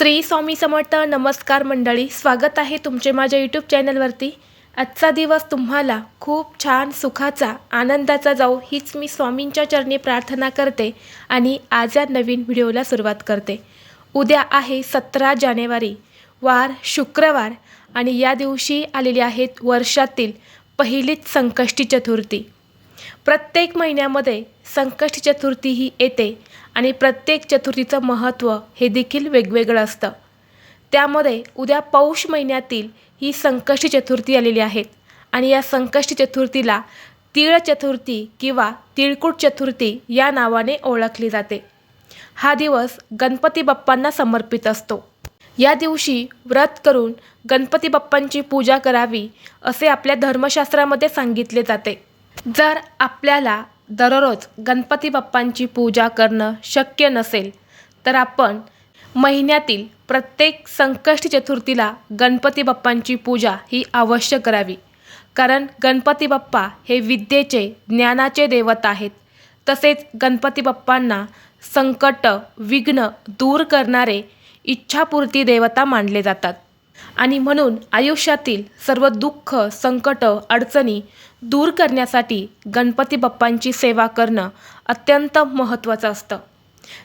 श्री स्वामी समर्थ नमस्कार मंडळी स्वागत आहे तुमचे माझ्या यूट्यूब चॅनलवरती. आजचा दिवस तुम्हाला खूप छान सुखाचा आनंदाचा जाऊ हीच मी स्वामींच्या चरणी प्रार्थना करते आणि आज या नवीन व्हिडिओला सुरुवात करते. उद्या आहे सतरा जानेवारी वार शुक्रवार आणि या दिवशी आलेली आहेत वर्षातील पहिलीच संकष्टी चतुर्थी. प्रत्येक महिन्यामध्ये संकष्टी चतुर्थी ही येते आणि प्रत्येक चतुर्थीचं महत्त्व हे देखील वेगवेगळं असतं. त्यामध्ये उद्या पौष महिन्यातील ही संकष्टी चतुर्थी आलेली आहेत. आणि या संकष्टी चतुर्थीला तिळ चतुर्थी किंवा तिळकुट चतुर्थी या नावाने ओळखली जाते. हा दिवस गणपती बाप्पांना समर्पित असतो. या दिवशी व्रत करून गणपती बाप्पांची पूजा करावी असे आपल्या धर्मशास्त्रामध्ये सांगितले जाते. जर आपल्याला दररोज गणपती बाप्पांची पूजा करणं शक्य नसेल तर आपण महिन्यातील प्रत्येक संकष्टी चतुर्थीला गणपती बाप्पांची पूजा ही अवश्य करावी. कारण गणपती बाप्पा हे विद्येचे ज्ञानाचे देवता आहेत. तसेच गणपती बाप्पांना संकट विघ्न दूर करणारे इच्छापूर्ती देवता मानले जातात. आणि म्हणून आयुष्यातील सर्व दुःख संकट अडचणी दूर करण्यासाठी गणपती बाप्पांची सेवा करणं अत्यंत महत्त्वाचं असतं.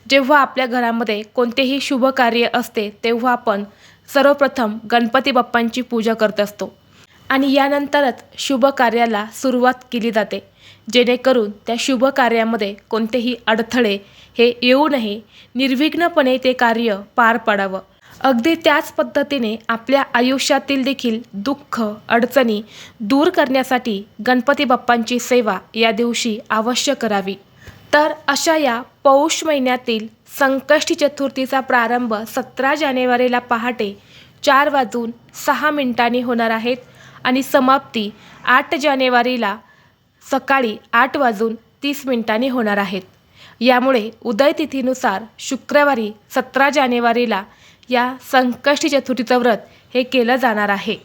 जेव्हा आपल्या घरामध्ये कोणतेही शुभ कार्य असते तेव्हा आपण सर्वप्रथम गणपती बाप्पांची पूजा करत असतो. आणि यानंतरच शुभ कार्याला सुरुवात केली जाते. जेणेकरून त्या शुभ कार्यामध्ये कोणतेही अडथळे हे येऊ नये. निर्विघ्नपणे ते कार्य पार पाडावं. अगदी त्याच पद्धतीने आपल्या आयुष्यातील देखील दुःख अडचणी दूर करण्यासाठी गणपती बाप्पांची सेवा या दिवशी अवश्य करावी. तर अशा या पौष महिन्यातील संकष्टी चतुर्थीचा प्रारंभ सतरा जानेवारीला पहाटे चार वाजून सहा मिनिटांनी होणार आहेत आणि समाप्ती आठ जानेवारीला सकाळी आठ वाजून तीस मिनिटांनी होणार आहेत यामुळे उदय तिथीनुसार शुक्रवारी सतरा जानेवारीला या संकष्टी चतुर्थीचं व्रत हे केलं जाणार आहे.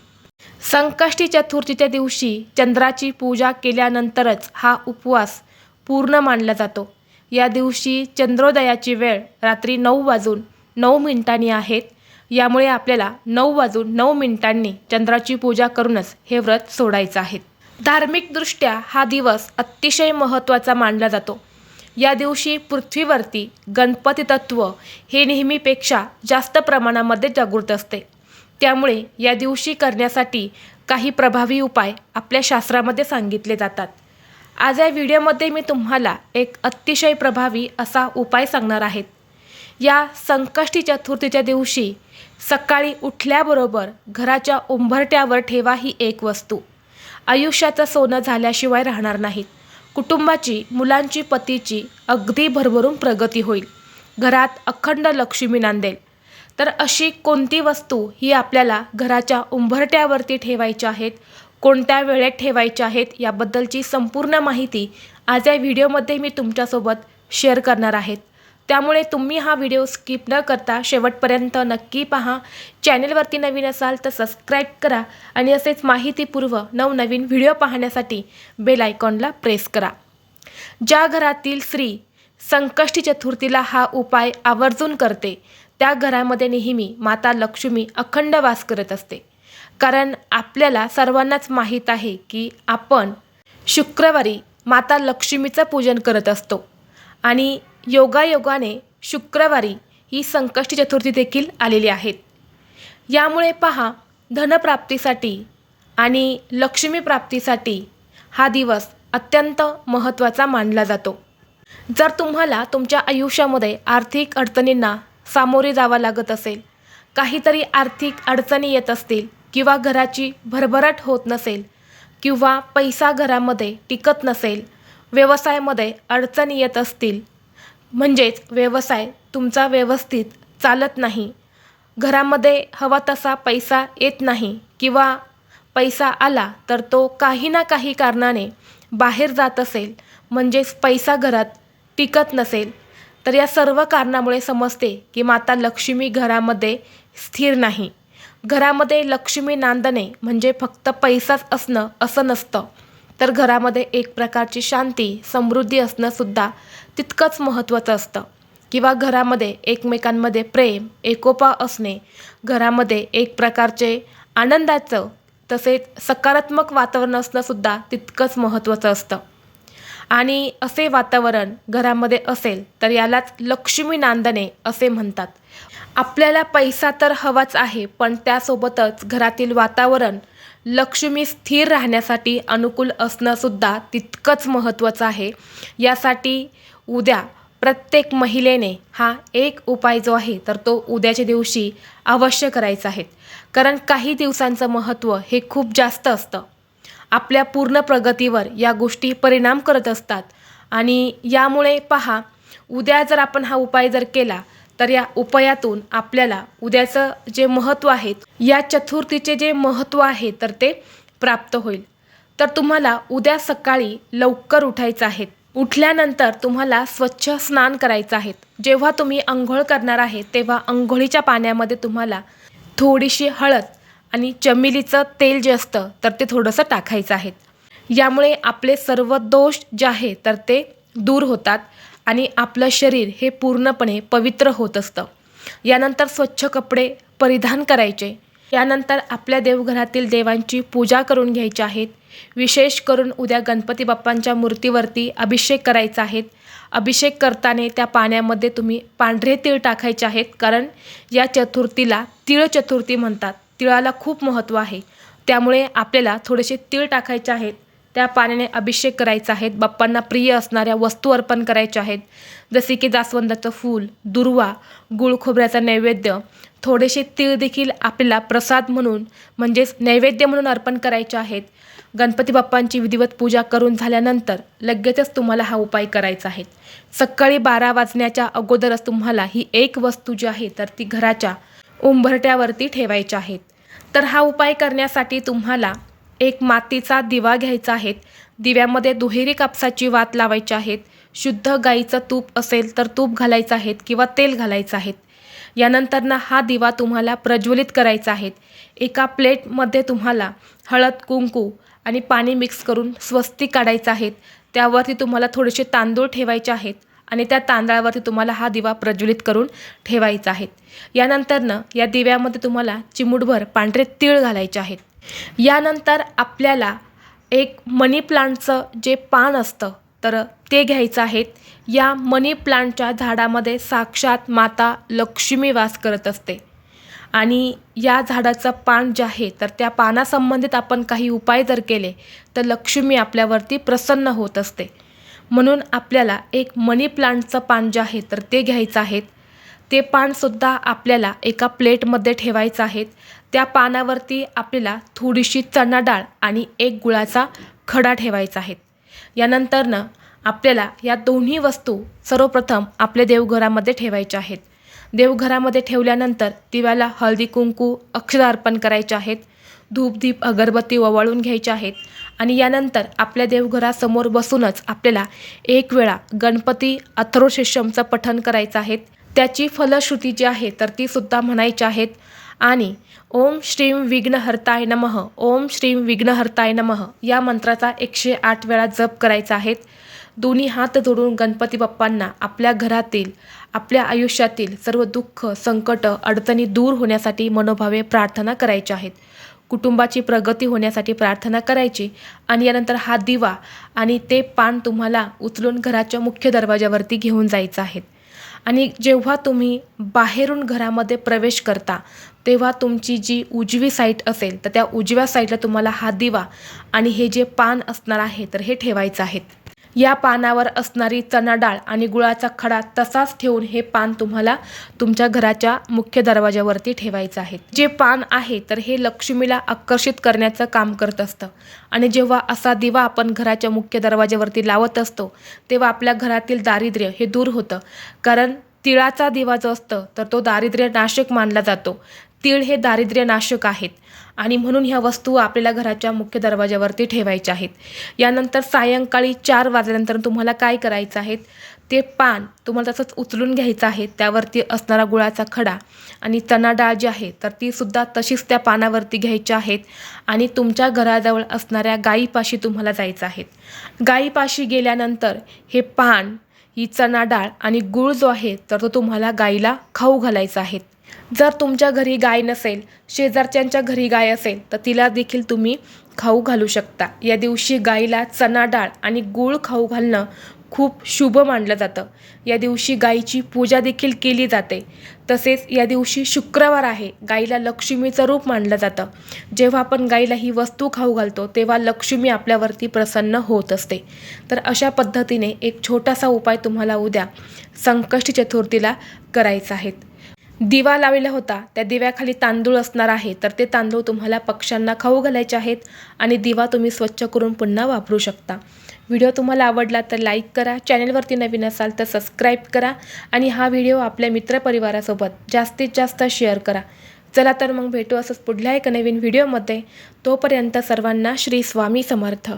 संकष्टी चतुर्थीच्या दिवशी चंद्राची पूजा केल्यानंतरच हा उपवास पूर्ण मानला जातो. या दिवशी चंद्रोदयाची वेळ रात्री नऊ वाजून नऊ मिनिटांनी आहेत यामुळे आपल्याला नऊ वाजून नऊ मिनिटांनी चंद्राची पूजा करूनच हे व्रत सोडायचं आहे. धार्मिकदृष्ट्या हा दिवस अतिशय महत्त्वाचा मानला जातो. या दिवशी पृथ्वीवरती गणपती तत्त्व हे नेहमीपेक्षा जास्त प्रमाणामध्ये जागृत असते. त्यामुळे या दिवशी करण्यासाठी काही प्रभावी उपाय आपल्या शास्त्रामध्ये सांगितले जातात. आज या व्हिडिओमध्ये मी तुम्हाला एक अतिशय प्रभावी असा उपाय सांगणार आहेत या संकष्टी चतुर्थीच्या दिवशी सकाळी उठल्याबरोबर घराच्या उंबरट्यावर ठेवा ही एक वस्तू. आयुष्याचं सोनं झाल्याशिवाय राहणार नाहीत. कुटुंबाची मुलांची पतीची अगदी भरभरून प्रगती होईल. घरात अखंड लक्ष्मी नांदेल. तर अशी कोणती वस्तू ही आपल्याला घराच्या उंबरट्यावरती ठेवायच्या आहेत कोणत्या वेळेत ठेवायच्या आहेत याबद्दलची संपूर्ण माहिती आज या व्हिडिओमध्ये मी तुमच्यासोबत शेअर करणार आहेत त्यामुळे तुम्ही हा व्हिडिओ स्किप न करता शेवटपर्यंत नक्की पहा. चॅनेलवरती नवीन असाल तर सबस्क्राईब करा आणि असेच माहितीपूर्व नवनवीन व्हिडिओ पाहण्यासाठी बेल आयकॉनला प्रेस करा. ज्या घरातील स्त्री संकष्टी चतुर्थीला हा उपाय आवर्जून करते त्या घरामध्ये नेहमी माता लक्ष्मी अखंड वास करत असते. कारण आपल्याला सर्वांनाच माहीत आहे की आपण शुक्रवारी माता लक्ष्मीचं पूजन करत असतो आणि योगायोगाने शुक्रवारी ही संकष्टी चतुर्थी देखील आलेली आहेत. यामुळे पहा धनप्राप्तीसाठी आणि लक्ष्मी प्राप्तीसाठी हा दिवस अत्यंत महत्त्वाचा मानला जातो. जर तुम्हाला तुमच्या आयुष्यामध्ये आर्थिक अडचणींना सामोरे जावं लागत असेल काहीतरी आर्थिक अडचणी येत असतील किंवा घराची भरभराट होत नसेल किंवा पैसा घरामध्ये टिकत नसेल व्यवसायामध्ये अडचणी येत असतील म्हणजेच व्यवसाय तुमचा व्यवस्थित चालत नाही. घरामध्ये हवा तसा पैसा येत नाही किंवा पैसा आला तर तो काही ना काही कारणाने बाहेर जात असेल म्हणजेच पैसा घरात टिकत नसेल. तर या सर्व कारणामुळे समजते की माता लक्ष्मी घरामध्ये स्थिर नाही. घरामध्ये लक्ष्मी नांदणे म्हणजे फक्त पैसाच असणं असं नसतं. तर घरामध्ये एक प्रकारची शांती समृद्धी असणंसुद्धा तितकंच महत्त्वाचं असतं. किंवा घरामध्ये एकमेकांमध्ये प्रेम एकोपा असणे घरामध्ये एक प्रकारचे आनंदाचं तसेच सकारात्मक वातावरण असणंसुद्धा तितकंच महत्त्वाचं असतं. आणि असे वातावरण घरामध्ये असेल तर यालाच लक्ष्मी नांदणे असे म्हणतात. आपल्याला पैसा तर हवाच आहे पण त्यासोबतच घरातील वातावरण लक्ष्मी स्थिर राहण्यासाठी अनुकूल असणंसुद्धा तितकंच महत्त्वाचं आहे. यासाठी उद्या प्रत्येक महिलेने हा एक उपाय जो आहे तर तो उद्याच्या दिवशी अवश्य करायचा आहे. कारण काही दिवसांचं महत्त्व हे खूप जास्त असतं. आपल्या पूर्ण प्रगतीवर या गोष्टी परिणाम करत असतात. आणि यामुळे पहा उद्या जर आपण हा उपाय जर केला तर या उपायातून आपल्याला उद्याचं जे महत्त्व आहे या चतुर्थीचे जे महत्त्व आहे तर ते प्राप्त होईल. तर तुम्हाला उद्या सकाळी लवकर उठायचं आहे. उठल्यानंतर तुम्हाला स्वच्छ स्नान करायचं आहे. जेव्हा तुम्ही अंघोळ करणार आहे तेव्हा आंघोळीच्या पाण्यामध्ये तुम्हाला थोडीशी हळद आणि चमेलीचं तेल जे असतं तर ते थोडंसं टाकायचं आहे. यामुळे आपले सर्व दोष जे आहे तर ते दूर होतात आणि आपलं शरीर हे पूर्णपणे पवित्र होत असतं. यानंतर स्वच्छ कपडे परिधान करायचे. यानंतर आपल्या देवघरातील देवांची पूजा करून घ्यायची आहेत विशेष करून उद्या गणपती बाप्पांच्या मूर्तीवरती अभिषेक करायचा आहेत अभिषेक करताना त्या पाण्यामध्ये तुम्ही पांढरे तीळ टाकायचे आहेत कारण या चतुर्थीला तिळ चतुर्थी म्हणतात. तिळाला खूप महत्त्व आहे. त्यामुळे आपल्याला थोडेसे तीळ टाकायचे आहेत. त्या पाण्याने अभिषेक करायचा आहेत. बाप्पांना प्रिय असणाऱ्या वस्तू अर्पण करायच्या आहेत. जसे की जास्वंदाचं फूल दुर्वा गुळ खोबऱ्याचा नैवेद्य थोडेसे तीळ देखील आपल्याला प्रसाद म्हणून म्हणजेच नैवेद्य म्हणून अर्पण करायचे आहेत. गणपती बाप्पांची विधिवत पूजा करून झाल्यानंतर लगेचच तुम्हाला हा उपाय करायचा आहे. सकाळी बारा वाजण्याच्या अगोदरच तुम्हाला ही एक वस्तू जी आहे तर ती घराच्या उंबरट्यावरती ठेवायच्या आहेत तर हा उपाय करण्यासाठी तुम्हाला एक मातीचा दिवा घ्यायचा आहे दिव्यामध्ये दुहेरी कापसाची वात लावायची आहेत. शुद्ध गाईचं तूप असेल तर तूप घालायचं आहेत किंवा तेल घालायचं आहेत. यानंतर ना हा दिवा तुम्हाला प्रज्वलित करायचा आहे एका प्लेटमध्ये तुम्हाला हळद कुंकू आणि पाणी मिक्स करून स्वस्ती काढायचं आहेत. त्यावरती तुम्हाला थोडेसे तांदूळ ठेवायचे आहेत. आणि त्या तांदळावरती तुम्हाला हा दिवा प्रज्वलित करून ठेवायचा आहे. यानंतरनं या दिव्यामध्ये तुम्हाला चिमूटभर पांढरे तीळ घालायचे आहेत. यानंतर आपल्याला एक मनी प्लांटचं जे पान असतं तर ते घ्यायचं आहेत या मनी प्लांटच्या झाडामध्ये साक्षात माता लक्ष्मी वास करत असते. आणि या झाडाचं पान जे आहे तर त्या पानासंबंधित आपण काही उपाय जर केले तर लक्ष्मी आपल्यावरती प्रसन्न होत असते. म्हणून आपल्याला एक मनी प्लांटचं पान जे आहे तर ते घ्यायचं आहे. ते पानसुद्धा आपल्याला एका प्लेटमध्ये ठेवायचं आहे. त्या पानावरती आपल्याला थोडीशी चणा डाळ आणि एक गुळाचा खडा ठेवायचा आहे. यानंतरनं आपल्याला या दोन्ही वस्तू सर्वप्रथम आपल्या देवघरामध्ये ठेवायच्या आहेत. देवघरामध्ये ठेवल्यानंतर दिव्याला हळदी कुंकू अक्षर अर्पण करायचे आहेत. धूपदीप अगरबत्ती ओवाळून घ्यायचे आहेत. आणि यानंतर आपल्या देवघरासमोर बसूनच आपल्याला एक वेळा गणपती अथर्वशीर्षमचं पठण करायचं आहे. त्याची फलश्रुती जी आहे तर ती सुद्धा म्हणायची आहेत आणि ओम श्रीम विघ्नहर्ताय नमः ओम श्रीम विघ्नहर्ताय नमः या मंत्राचा एकशे आठ वेळा जप करायचा आहे. दोन्ही हात जोडून गणपती बाप्पांना आपल्या घरातील आपल्या आयुष्यातील सर्व दुःख संकट अडचणी दूर होण्यासाठी मनोभावे प्रार्थना करायच्या आहेत. कुटुंबाची प्रगती होण्यासाठी प्रार्थना करायची आणि यानंतर हा दिवा आणि ते पान तुम्हाला उचलून घराच्या मुख्य दरवाजावरती घेऊन जायचं आहे. आणि जेव्हा तुम्ही बाहेरून घरामध्ये प्रवेश करता तेव्हा तुमची जी उजवी साईट असेल तर त्या उजव्या साईडला तुम्हाला हा दिवा आणि हे जे पान असणार आहे तर हे ठेवायचं आहे. या पानावर असणारी चणा डाळ आणि गुळाचा खडा तसाच ठेवून हे पान तुम्हाला तुमच्या घराच्या मुख्य दरवाजावरती ठेवायचं आहे. जे पान आहे तर हे लक्ष्मीला आकर्षित करण्याचं काम करत असतं. आणि जेव्हा असा दिवा आपण घराच्या मुख्य दरवाजावरती लावत असतो तेव्हा आपल्या घरातील दारिद्र्य हे दूर होतं. कारण तिळाचा दिवा जो असतं तर तो दारिद्र्य नाशक मानला जातो. तीळ हे दारिद्र्यनाशक आहेत. आणि म्हणून ह्या वस्तू आपल्याला घराच्या मुख्य दरवाजावरती ठेवायच्या आहेत. यानंतर सायंकाळी चार वाजल्यानंतर तुम्हाला काय करायचं आहे? ते पान तुम्हाला तसंच उचलून घ्यायचं आहे. त्यावरती असणारा गुळाचा खडा आणि चणा डाळ जी आहे तर तीसुद्धा तशीच त्या पानावरती घ्यायची आहेत. आणि तुमच्या घराजवळ असणाऱ्या गाईपाशी तुम्हाला जायचं आहे. गाईपाशी गेल्यानंतर हे पान ही चणा डाळ आणि गूळ जो आहे तर तो तुम्हाला गाईला खाऊ घालायचा आहे. जर तुमच्या घरी गाय नसेल शेजारच्यांच्या घरी गाय असेल तर तिला देखील तुम्ही खाऊ घालू शकता. या दिवशी गाईला चणा डाळ आणि गूळ खाऊ घालणं खूप शुभ मानलं जातं. या दिवशी गाईची पूजा देखील केली जाते. तसेच या दिवशी शुक्रवार आहे गाईला लक्ष्मीचं रूप मानलं जातं. जेव्हा आपण गाईला ही वस्तू खाऊ घालतो तेव्हा लक्ष्मी आपल्यावरती प्रसन्न होत असते. तर अशा पद्धतीने एक छोटासा उपाय तुम्हाला उद्या संकष्टी चतुर्थीला करायचा आहे. दिवा लावलेला होता. त्या दिव्याखाली तांदूळ असणार आहे. तर ते तांदूळ तुम्हाला पक्ष्यांना खाऊ घालायचे आहेत आणि दिवा तुम्ही स्वच्छ करून पुन्हा वापरू शकता. व्हिडिओ तुम्हाला आवडला तर लाईक करा चॅनलवरती नवीन असाल तर सबस्क्राईब करा आणि हा व्हिडिओ आपल्या मित्रपरिवारासोबत जास्तीत जास्त शेअर करा. चला तर मग भेटू असंच पुढल्या एका नवीन व्हिडिओमध्ये. तोपर्यंत सर्वांना श्री स्वामी समर्थ.